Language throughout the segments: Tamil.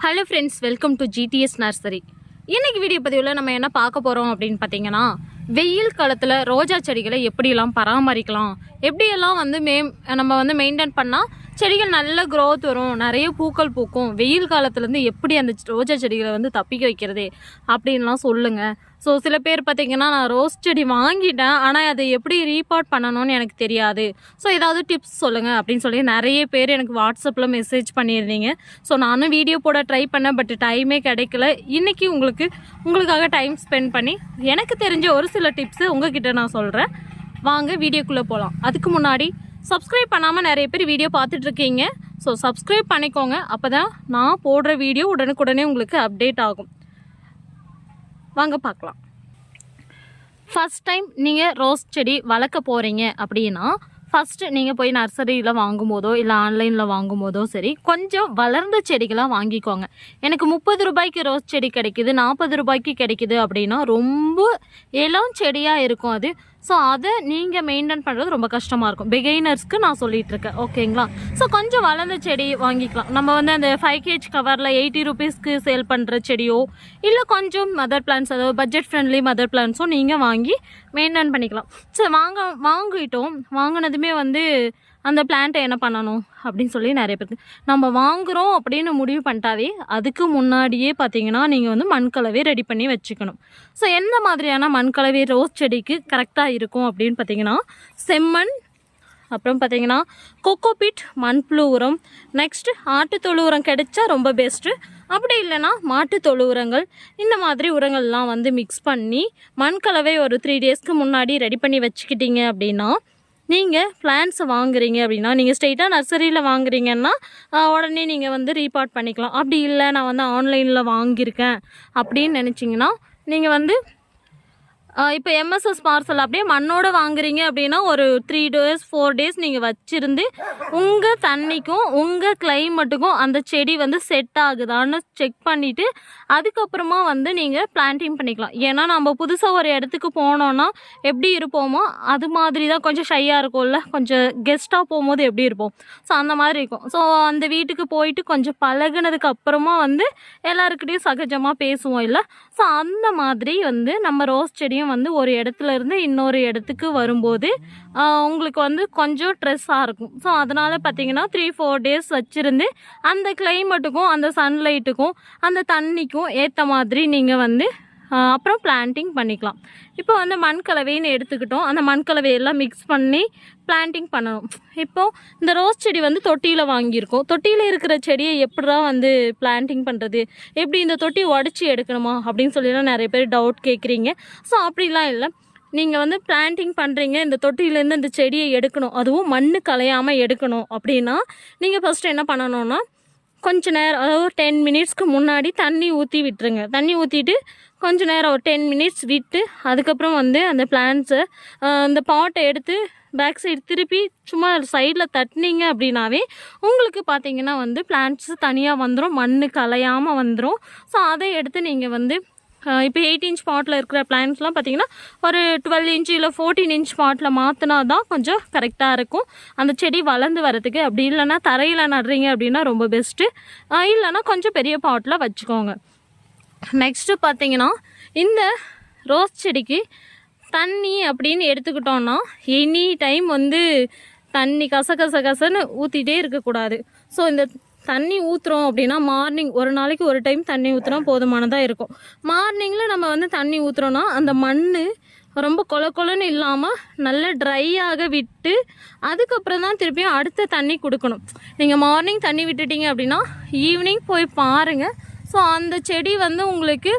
Hello friends welcome to GTS nursery இன்னைக்கு வீடியோ பதிவில் நம்ம என்ன பார்க்க போகிறோம் அப்படின்னு பார்த்தீங்கன்னா வெயில் காலத்தில் ரோஜா செடிகளை எப்படியெல்லாம் பராமரிக்கலாம்? எப்படியெல்லாம் வந்து மே நம்ம வந்து மெயின்டைன் பண்ணால் செடிகள் நல்ல க்ரோத் வரும். நிறைய பூக்கள் பூக்கும். வெயில் காலத்துலேருந்து எப்படி அந்த ரோஜா செடிகளை வந்து தப்பிக்க வைக்கிறது அப்படின்லாம் சொல்லுங்கள் ஸோ சில பேர் பார்த்தீங்கன்னா நான் ரோஸ் செடி வாங்கிட்டேன். ஆனால் அதை எப்படி ரீபார்ட் பண்ணணும்னு எனக்கு தெரியாது. ஸோ ஏதாவது டிப்ஸ் சொல்லுங்கள் அப்படின்னு சொல்லி நிறைய பேர் எனக்கு வாட்ஸ்அப்பில் மெசேஜ் பண்ணியிருந்தீங்க. ஸோ நானும் வீடியோ போட ட்ரை பண்ணேன் பட் டைமே கிடைக்கல. இன்றைக்கி உங்களுக்கு உங்களுக்காக டைம் ஸ்பெண்ட் பண்ணி எனக்கு தெரிஞ்ச ஒரு சில டிப்ஸு உங்ககிட்ட நான் சொல்கிறேன் வாங்க வீடியோக்குள்ளே போகலாம் அதுக்கு முன்னாடி சப்ஸ்கிரைப் பண்ணாமல் நிறைய பேர் வீடியோ பார்த்துட்ருக்கீங்க ஸோ சப்ஸ்கிரைப் பண்ணிக்கோங்க. அப்போ தான் நான் போடுற வீடியோ உடனுக்குடனே உங்களுக்கு அப்டேட் ஆகும். வாங்க பார்க்கலாம். ஃபஸ்ட் டைம் நீங்கள் ரோஸ் செடி வளர்க்க போகிறீங்க அப்படின்னா ஃபஸ்ட்டு நீங்கள் போய் நர்சரியில் வாங்கும்போதோ இல்லை ஆன்லைனில் வாங்கும்போதோ சரி கொஞ்சம் வளர்ந்த செடிகளாக வாங்கிக்கோங்க. எனக்கு முப்பது ரூபாய்க்கு ரோஸ் செடி கிடைக்குது நாற்பது ரூபாய்க்கு கிடைக்குது அப்படின்னா ரொம்ப இளம் செடியாக இருக்கும் அது. ஸோ அதை நீங்கள் மெயின்டைன் பண்ணுறது ரொம்ப கஷ்டமாக இருக்கும். பிகைனர்ஸ்க்கு நான் சொல்லிட்டு இருக்கேன் ஓகேங்களா ஸோ கொஞ்சம் வளர்ந்த செடி வாங்கிக்கலாம். நம்ம வந்து அந்த ஃபைவ் கேஜ் கவரில் எயிட்டி ருபீஸ்க்கு சேல் பண்ணுற செடியோ இல்லை கொஞ்சம் மதர் பிளான்ஸ் அதாவது பட்ஜெட் ஃப்ரெண்ட்லி மதர் பிளான்ஸும் நீங்கள் வாங்கி மெயின்டைன் பண்ணிக்கலாம். ஸோ வாங்க வாங்கிட்டோம். வாங்கினதுமே வந்து அந்த பிளான்ட்டை என்ன பண்ணணும் அப்படின்னு சொல்லி நிறைய பேருக்கு. நம்ம வாங்குகிறோம் அப்படின்னு முடிவு பண்ணிட்டாவே அதுக்கு முன்னாடியே பார்த்தீங்கன்னா நீங்கள் வந்து மண்கலவை ரெடி பண்ணி வச்சுக்கணும். ஸோ எந்த மாதிரியான மண்கலவை ரோஸ் செடிக்கு கரெக்டாக இருக்கும் அப்படின்னு பார்த்தீங்கன்னா செம்மண் அப்புறம் பார்த்தீங்கன்னா கொக்கோபிட் மண்புழு உரம் நெக்ஸ்ட்டு ஆட்டுத்தொழு உரம் கிடைச்சா ரொம்ப பெஸ்ட்டு அப்படி இல்லைன்னா மாட்டுத்தொழு உரங்கள் இந்த மாதிரி உரங்கள்லாம் வந்து மிக்ஸ் பண்ணி மண்கலவை ஒரு த்ரீ டேஸ்க்கு முன்னாடி ரெடி பண்ணி வச்சுக்கிட்டீங்க அப்படின்னா நீங்கள் பிளான்ஸ் வாங்குறீங்க அப்படின்னா நீங்கள் ஸ்ட்ரெயிட்டாக நர்சரியில் வாங்குறீங்கன்னா உடனே நீங்கள் வந்து ரீபார்ட் பண்ணிக்கலாம். அப்படி இல்லை நான் வந்து ஆன்லைனில் வாங்கியிருக்கேன் அப்படின்னு நினச்சிங்கன்னா நீங்கள் வந்து இப்போ எம்எஸ்எஸ் பார்சல் அப்படியே மண்ணோட வாங்குறீங்க அப்படின்னா ஒரு த்ரீ டேஸ் ஃபோர் டேஸ் நீங்கள் வச்சுருந்து உங்கள் தண்ணிக்கும் உங்கள் கிளைமேட்டுக்கும் அந்த செடி வந்து செட் ஆகுதான்னு செக் பண்ணிவிட்டு அதுக்கப்புறமா வந்து நீங்கள் பிளான்டிங் பண்ணிக்கலாம். ஏன்னா நம்ம புதுசாக ஒரு இடத்துக்கு போனோன்னா எப்படி இருப்போமோ அது மாதிரி தான் கொஞ்சம் ஷையாக இருக்கும்ல. கொஞ்சம் கெஸ்ட்டாக போகும்போது எப்படி இருப்போம். ஸோ அந்த மாதிரி இருக்கும். ஸோ அந்த வீட்டுக்கு போயிட்டு கொஞ்சம் பழகுனதுக்கப்புறமா வந்து எல்லாருக்கிட்டையும் சகஜமாக பேசுவோம் இல்லை? ஸோ அந்த மாதிரி வந்து நம்ம ரோஸ் செடியும் வந்து ஒரு இடத்துல இருந்து இன்னொரு இடத்துக்கு வரும்போது உங்களுக்கு வந்து கொஞ்சம் ட்ரெஸ்ஸாக இருக்கும். ஸோ அதனால் பார்த்தீங்கன்னா த்ரீ ஃபோர் டேஸ் வச்சுருந்து அந்த கிளைமேட்டுக்கும் அந்த சன்லைட்டுக்கும் அந்த தண்ணிக்கும் ஏற்ற மாதிரி நீங்கள் வந்து அப்புறம் பிளான்டிங் பண்ணிக்கலாம். இப்போ வந்து மண்கலவைன்னு எடுத்துக்கிட்டோம். அந்த மண்கலவையெல்லாம் மிக்ஸ் பண்ணி பிளான்டிங் பண்ணணும். இப்போது இந்த ரோஸ் செடி வந்து தொட்டியில் வாங்கியிருக்கோம். தொட்டியில் இருக்கிற செடியை எப்படிடா வந்து பிளான்டிங் பண்ணுறது எப்படி இந்த தொட்டி உடச்சி எடுக்கணுமா? அப்படின்னு சொல்லிலாம் நிறைய பேர் டவுட் கேட்குறீங்க. ஸோ அப்படிலாம் இல்லை. நீங்கள் வந்து பிளான்டிங் பண்ணுறீங்க இந்த தொட்டியிலேருந்து இந்த செடியை எடுக்கணும். அதுவும் மண் கலையாமல் எடுக்கணும். அப்படின்னா நீங்கள் ஃபஸ்ட்டு என்ன பண்ணணும்னா கொஞ்ச நேரம் அதாவது ஒரு டென் மினிட்ஸ்க்கு முன்னாடி தண்ணி ஊற்றி விட்டுருங்க. தண்ணி ஊற்றிட்டு கொஞ்சம் நேரம் ஒரு டென் மினிட்ஸ் விட்டு அதுக்கப்புறம் வந்து அந்த பிளான்ஸை அந்த பாட்டை எடுத்து பேக் சைடு திருப்பி சும்மா சைடில் தட்டினீங்க அப்படின்னாவே உங்களுக்கு பார்த்தீங்கன்னா வந்து பிளான்ட்ஸ் தனியாக வந்துடும் மண் கலையாமல் வந்துடும் ஸோ அதை எடுத்து நீங்கள் வந்து இப்போ எயிட் இன்ச் பாட்டில் இருக்கிற பிளான்ட்ஸ்லாம் பார்த்தீங்கன்னா ஒரு டுவெல் இன்ச் இல்லை ஃபோர்டீன் இன்ச் பாட்டில் மாற்றினா தான் கொஞ்சம் கரெக்டாக இருக்கும். அந்த செடி வளர்ந்து வரதுக்கு அப்படி இல்லைன்னா தரையில் நடுறீங்க அப்படின்னா ரொம்ப பெஸ்ட்டு இல்லைன்னா கொஞ்சம் பெரிய பாட்டில் வச்சுக்கோங்க. நெக்ஸ்ட்டு பார்த்தீங்கன்னா இந்த ரோஸ் செடிக்கு தண்ணி அப்படின்னு எடுத்துக்கிட்டோன்னா எனி டைம் வந்து தண்ணி கச கச கசன்னு ஊற்றிட்டே இருக்கக்கூடாது. ஸோ இந்த தண்ணி ஊற்றுறோம் அப்படின்னா மார்னிங் ஒரு நாளைக்கு ஒரு டைம் தண்ணி ஊற்றுனா போதுமானதாக இருக்கும். மார்னிங்கில் நம்ம வந்து தண்ணி ஊற்றுறோன்னா அந்த மண் ரொம்ப கொல கொலன்னு இல்லாமல் நல்லா ட்ரையாக விட்டு அதுக்கப்புறம் தான் திருப்பியும் அடுத்த தண்ணி கொடுக்கணும். நீங்கள் மார்னிங் தண்ணி விட்டுட்டீங்க அப்படின்னா ஈவினிங் போய் பாருங்கள் ஸோ அந்த செடி வந்து உங்களுக்கு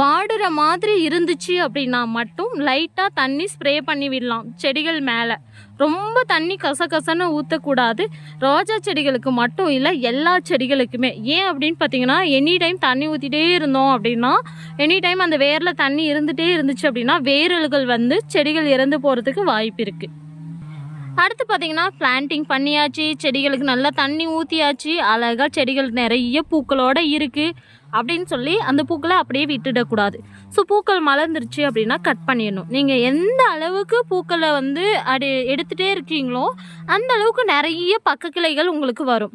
வாடுற மாதிரி இருந்துச்சு அப்படின்னா மட்டும் லைட்டாக தண்ணி ஸ்ப்ரே பண்ணி விடலாம் செடிகள் மேலே. ரொம்ப தண்ணி கசகசன்னு ஊற்றக்கூடாது ரோஜா செடிகளுக்கு மட்டும் இல்லை எல்லா செடிகளுக்குமே. ஏன் அப்படின்னு பார்த்தீங்கன்னா எனி டைம் தண்ணி ஊற்றிட்டே இருந்தோம் அப்படின்னா எனி டைம் அந்த வேரில் தண்ணி இருந்துகிட்டே இருந்துச்சு அப்படின்னா வேரல்கள் வந்து செடிகள் இறந்து போகிறதுக்கு வாய்ப்பு இருக்குது அடுத்து பார்த்தீங்கன்னா பிளான்டிங் பண்ணியாச்சு. செடிகளுக்கு நல்லா தண்ணி ஊற்றியாச்சு அழகாக செடிகள் நிறைய பூக்களோடு இருக்குது அப்படின்னு சொல்லி அந்த பூக்களை அப்படியே விட்டுடக்கூடாது. ஸோ பூக்கள் மலர்ந்துருச்சு அப்படின்னா கட் பண்ணிடணும். நீங்கள் எந்த அளவுக்கு பூக்களை வந்து அடி எடுத்துகிட்டே இருக்கீங்களோ அந்த அளவுக்கு நிறைய பக்க கிளைகள் உங்களுக்கு வரும்.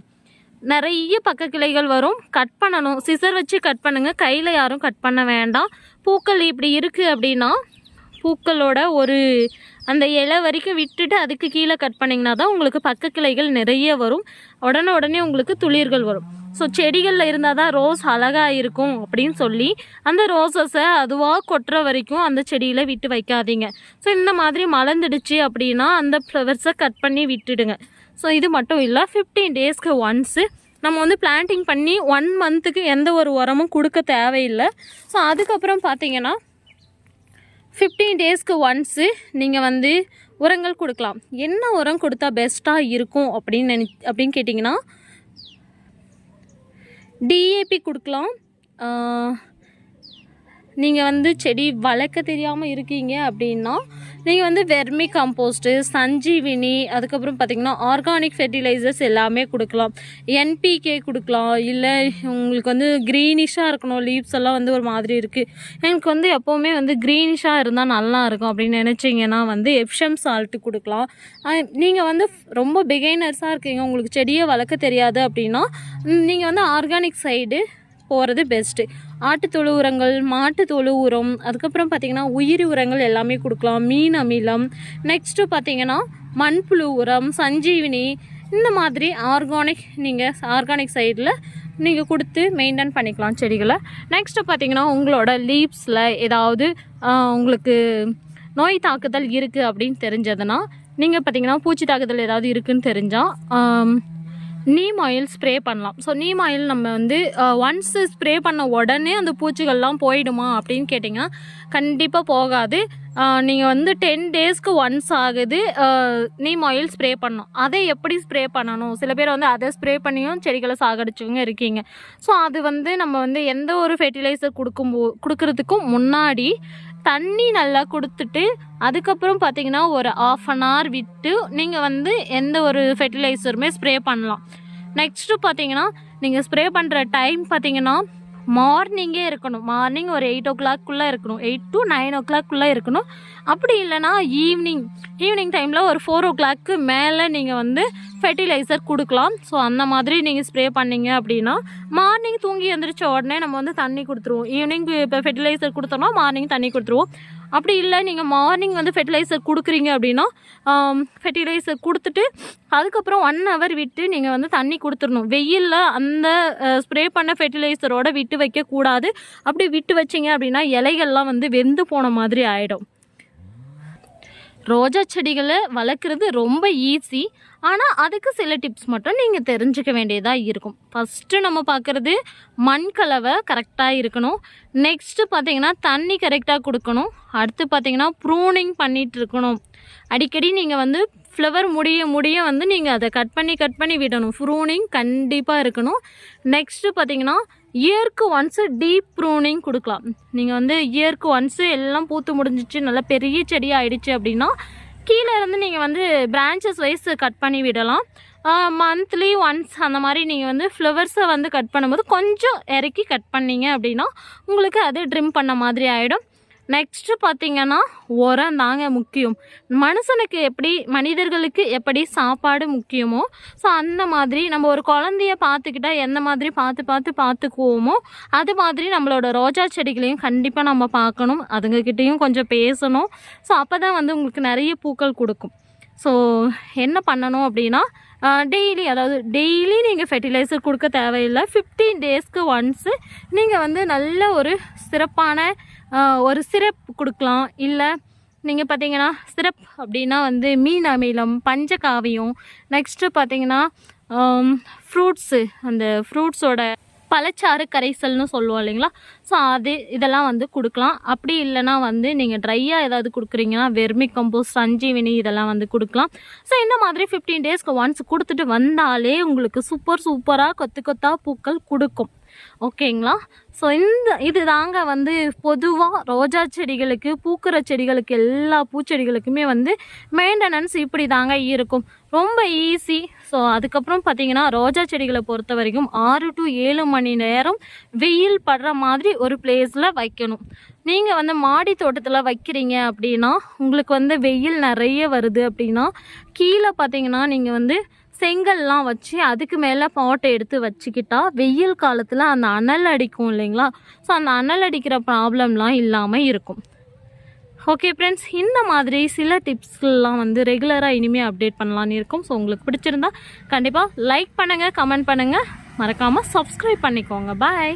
நிறைய பக்க கிளைகள் வரும். கட் பண்ணணும். சிசர் வச்சு கட் பண்ணுங்கள் கையில் யாரும் கட் பண்ண வேண்டாம். பூக்கள் இப்படி இருக்குது அப்படின்னா பூக்களோட ஒரு அந்த இலை வரைக்கும் விட்டுட்டு அதுக்கு கீழே கட் பண்ணிங்கன்னா தான் உங்களுக்கு பக்க கிளைகள் நிறைய வரும். உடனே உடனே உங்களுக்கு துளிர்கள் வரும். ஸோ செடிகளில் இருந்தால் தான் ரோஸ் அழகாக இருக்கும் அப்படின்னு சொல்லி அந்த ரோசஸை அதுவாக கொட்டுற வரைக்கும் அந்த செடியில் விட்டு வைக்காதீங்க. ஸோ இந்த மாதிரி மலர்ந்துடுச்சு அப்படின்னா அந்த ஃப்ளவர்ஸை கட் பண்ணி விட்டுடுங்க. ஸோ இது மட்டும் இல்லை ஃபிஃப்டீன் டேஸ்க்கு ஒன்ஸு நம்ம வந்து பிளான்டிங் பண்ணி ஒன் மந்த்துக்கு எந்த ஒரு உரமும் கொடுக்க தேவையில்லை. ஸோ அதுக்கப்புறம் பார்த்தீங்கன்னா ஃபிஃப்டீன் டேஸ்க்கு ஒன்ஸு நீங்கள் வந்து உரங்கள் கொடுக்கலாம். என்ன உரம் கொடுத்தா பெஸ்ட்டாக இருக்கும் அப்படின்னு நினை அப்படின்னு கேட்டிங்கன்னா டிஏபி கொடுக்கலாம். நீங்கள் வந்து செடி வளர்க்க தெரியாமல் இருக்கீங்க அப்படின்னா நீங்கள் வந்து வெர்மி கம்போஸ்ட்டு சஞ்சீவினி அதுக்கப்புறம் பார்த்திங்கன்னா ஆர்கானிக் ஃபெர்டிலைசர்ஸ் எல்லாமே கொடுக்கலாம். என்பிகே கொடுக்கலாம். இல்லை உங்களுக்கு வந்து க்ரீனிஷாக இருக்கணும். லீவ்ஸ் எல்லாம் வந்து ஒரு மாதிரி இருக்குது எனக்கு வந்து எப்போவுமே வந்து க்ரீனிஷாக இருந்தால் நல்லா இருக்கும் அப்படின்னு நினச்சிங்கன்னா வந்து எப்ஷம் சால்ட்டு கொடுக்கலாம். நீங்கள் வந்து ரொம்ப பிகைனர்ஸாக இருக்கீங்க உங்களுக்கு செடியை வளர்க்க தெரியாது அப்படின்னா நீங்கள் வந்து ஆர்கானிக் சைடு போகிறது பெஸ்ட்டு ஆட்டுத்தொழு உரங்கள் மாட்டுத்தொழு உரம் அதுக்கப்புறம் பார்த்திங்கன்னா உயிரி உரங்கள் எல்லாமே கொடுக்கலாம். மீன் அமிலம். நெக்ஸ்ட்டு பார்த்திங்கன்னா மண்புழு உரம் சஞ்சீவினி இந்த மாதிரி ஆர்கானிக் நீங்கள் ஆர்கானிக் சைடில் நீங்கள் கொடுத்து மெயின்டைன் பண்ணிக்கலாம் செடிகளை. நெக்ஸ்ட்டு பார்த்தீங்கன்னா உங்களோட லீவ்ஸில் ஏதாவது உங்களுக்கு நோய் தாக்குதல் இருக்குது அப்படின்னு தெரிஞ்சதுன்னா நீங்கள் பார்த்தீங்கன்னா பூச்சி தாக்குதல் ஏதாவது இருக்குன்னு தெரிஞ்சால் நீம் ஆயில் ஸ்ப்ரே பண்ணலாம். ஸோ நீம் ஆயில் நம்ம வந்து ஒன்ஸ் ஸ்ப்ரே பண்ண உடனே அந்த பூச்சிகள்லாம் போயிடுமா அப்படின்னு கேட்டிங்கன்னா கண்டிப்பாக போகாது. நீங்கள் வந்து டென் டேஸ்க்கு ஒன்ஸ் ஆகுது நீம் ஆயில் ஸ்ப்ரே பண்ணணும். அதை எப்படி ஸ்ப்ரே பண்ணணும்? சில பேர் வந்து அதை ஸ்ப்ரே பண்ணியும் செடிகளை சாகடிச்சவங்க இருக்கீங்க. ஸோ அது வந்து நம்ம வந்து எந்த ஒரு ஃபெர்டிலைசர் கொடுக்கும் கொடுக்கறதுக்கும் முன்னாடி தண்ணி நல்லா கொடுத்துட்டு அதுக்கப்புறம் பார்த்தீங்கன்னா ஒரு ஆஃப் அன் ஹவர் விட்டு நீங்கள் வந்து எந்த ஒரு ஃபெர்டிலைசருமே ஸ்ப்ரே பண்ணலாம். நெக்ஸ்ட்டு பார்த்தீங்கன்னா நீங்கள் ஸ்ப்ரே பண்ணுற டைம் பார்த்தீங்கன்னா மார்னிங்கே இருக்கணும். மார்னிங் ஒரு எயிட் ஓ கிளாக்குள்ளே இருக்கணும். எயிட் டு நைன் ஓ கிளாக்குள்ளே இருக்கணும். அப்படி இல்லைன்னா ஈவினிங் ஈவினிங் டைமில் ஒரு ஃபோர் ஓ கிளாக்கு மேலே நீங்கள் வந்து ஃபெர்டிலைசர் கொடுக்கலாம். ஸோ அந்த மாதிரி நீங்கள் ஸ்ப்ரே பண்ணீங்க அப்படின்னா மார்னிங் தூங்கி எழுந்திரிச்ச உடனே நம்ம வந்து தண்ணி கொடுத்துருவோம். ஈவினிங் இப்போ ஃபெர்டிலைசர் கொடுத்தோம்னா மார்னிங் தண்ணி கொடுத்துருவோம். அப்படி இல்லை நீங்கள் மார்னிங் வந்து ஃபெர்டிலைசர் கொடுக்குறீங்க அப்படின்னா ஃபெர்டிலைசர் கொடுத்துட்டு அதுக்கப்புறம் ஒன் ஹவர் விட்டு நீங்கள் வந்து தண்ணி கொடுத்துடணும். வெயிலில் அந்த ஸ்ப்ரே பண்ண ஃபெர்டிலைசரோட விட்டு வைக்கக்கூடாது. அப்படி விட்டு வச்சிங்க அப்படின்னா இலைகள்லாம் வந்து வெந்து போன மாதிரி ஆகிடும் ரோஜா செடிகளை வளர்க்குறது ரொம்ப ஈஸி ஆனால் அதுக்கு சில டிப்ஸ் மட்டும் நீங்கள் தெரிஞ்சுக்க வேண்டியதாக இருக்கும். ஃபஸ்ட்டு நம்ம பார்க்குறது மண் கலவை கரெக்டாக இருக்கணும். நெக்ஸ்ட்டு பார்த்திங்கன்னா தண்ணி கரெக்டாக கொடுக்கணும். அடுத்து பார்த்திங்கன்னா ப்ரூனிங் பண்ணிகிட்டு இருக்கணும். அடிக்கடி நீங்கள் வந்து ஃப்ளவர் முடிய முடிய வந்து நீங்கள் அதை கட் பண்ணி கட் பண்ணி விடணும். ப்ரூனிங் கண்டிப்பாக இருக்கணும். நெக்ஸ்ட்டு பார்த்தீங்கன்னா இயர்க்கு ஒன்ஸு டீப் ப்ரூனிங் கொடுக்கலாம். நீங்கள் வந்து இயர்க்கு ஒன்ஸு எல்லாம் பூத்து முடிஞ்சிச்சு நல்லா பெரிய செடி ஆயிடுச்சு அப்படின்னா கீழே இருந்து நீங்கள் வந்து பிரான்ச்சஸ் வைஸ் கட் பண்ணி விடலாம். மந்த்லி ஒன்ஸ் அந்த மாதிரி நீங்கள் வந்து ஃப்ளவர்ஸை வந்து கட் பண்ணும்போது கொஞ்சம் இறக்கி கட் பண்ணிங்க அப்படின்னா உங்களுக்கு அது ட்ரிம் பண்ண மாதிரி ஆகிடும் நெக்ஸ்ட்டு பார்த்தீங்கன்னா உரம் தாங்க முக்கியம். மனுஷனுக்கு எப்படி மனிதர்களுக்கு எப்படி சாப்பாடு முக்கியமோ ஸோ அந்த மாதிரி நம்ம ஒரு குழந்தைய பார்த்துக்கிட்டா எந்த மாதிரி பார்த்து பார்த்து பார்த்துக்குவோமோ அது மாதிரி நம்மளோட ரோஜா செடிகளையும் கண்டிப்பாக நம்ம பார்க்கணும். அதுங்கக்கிட்டேயும் கொஞ்சம் பேசணும். ஸோ அப்போ தான் வந்து உங்களுக்கு நிறைய பூக்கள் கொடுக்கும். ஸோ என்ன பண்ணணும் அப்படின்னா டெய்லி அதாவது டெய்லி நீங்கள் ஃபெர்டிலைசர் கொடுக்க தேவையில்லை. ஃபிஃப்டீன் டேஸ்க்கு ஒன்ஸு நீங்கள் வந்து நல்ல ஒரு சிறப்பான ஒரு சிரப் கொடுக்கலாம். இல்லை நீங்கள் பார்த்தீங்கன்னா சிரப் அப்படின்னா வந்து மீன் அமிலம் பஞ்சகாவியம் நெக்ஸ்ட்டு பார்த்தீங்கன்னா ஃப்ரூட்ஸு அந்த ஃப்ரூட்ஸோட பழச்சாறு கரைசல்னு சொல்லுவோம் இல்லைங்களா? ஸோ அது இதெல்லாம் வந்து கொடுக்கலாம். அப்படி இல்லைன்னா வந்து நீங்கள் ட்ரையாக ஏதாவது கொடுக்குறீங்கன்னா வெர்மி கம்போஸ் சஞ்சீவினி இதெல்லாம் வந்து கொடுக்கலாம். ஸோ இந்த மாதிரி ஃபிஃப்டீன் டேஸ்க்கு ஒன்ஸ் கொடுத்துட்டு வந்தாலே உங்களுக்கு சூப்பர் சூப்பராக கொத்து கொத்தா பூக்கள் கொடுக்கும். ஓகேங்களா? ஸோ இந்த இது தாங்க வந்து பொதுவாக ரோஜா செடிகளுக்கு பூக்கிற செடிகளுக்கு எல்லா பூச்செடிகளுக்குமே வந்து மெயின்டெனன்ஸ் இப்படி தாங்க இருக்கும். ரொம்ப ஈஸி ஸோ அதுக்கப்புறம் பார்த்தீங்கன்னா ரோஜா செடிகளை பொறுத்த வரைக்கும் ஆறு டு ஏழு மணி நேரம் வெயில் படுற மாதிரி ஒரு பிளேஸில் வைக்கணும். நீங்கள் வந்து மாடி தோட்டத்தில் வைக்கிறீங்க அப்படின்னா உங்களுக்கு வந்து வெயில் நிறைய வருது அப்படின்னா கீழே பார்த்தீங்கன்னா நீங்கள் வந்து செங்கல்லாம் வச்சு அதுக்கு மேலே பாட்டை எடுத்து வச்சுக்கிட்டா வெயில் காலத்தில் அந்த அனல் அடிக்கும் இல்லைங்களா? ஸோ அந்த அனல் அடிக்கிற ப்ராப்ளம்லாம் இல்லாமல் இருக்கும். ஓகே ஃப்ரெண்ட்ஸ் இந்த மாதிரி சில டிப்ஸ்லாம் வந்து ரெகுலராக இனிமேல் அப்டேட் பண்ணலான்னு இருக்கும். ஸோ உங்களுக்கு பிடிச்சிருந்தா கண்டிப்பாக லைக் பண்ணுங்கள் கமெண்ட் பண்ணுங்கள் மறக்காமல் சப்ஸ்கிரைப் பண்ணிக்கோங்க. பாய்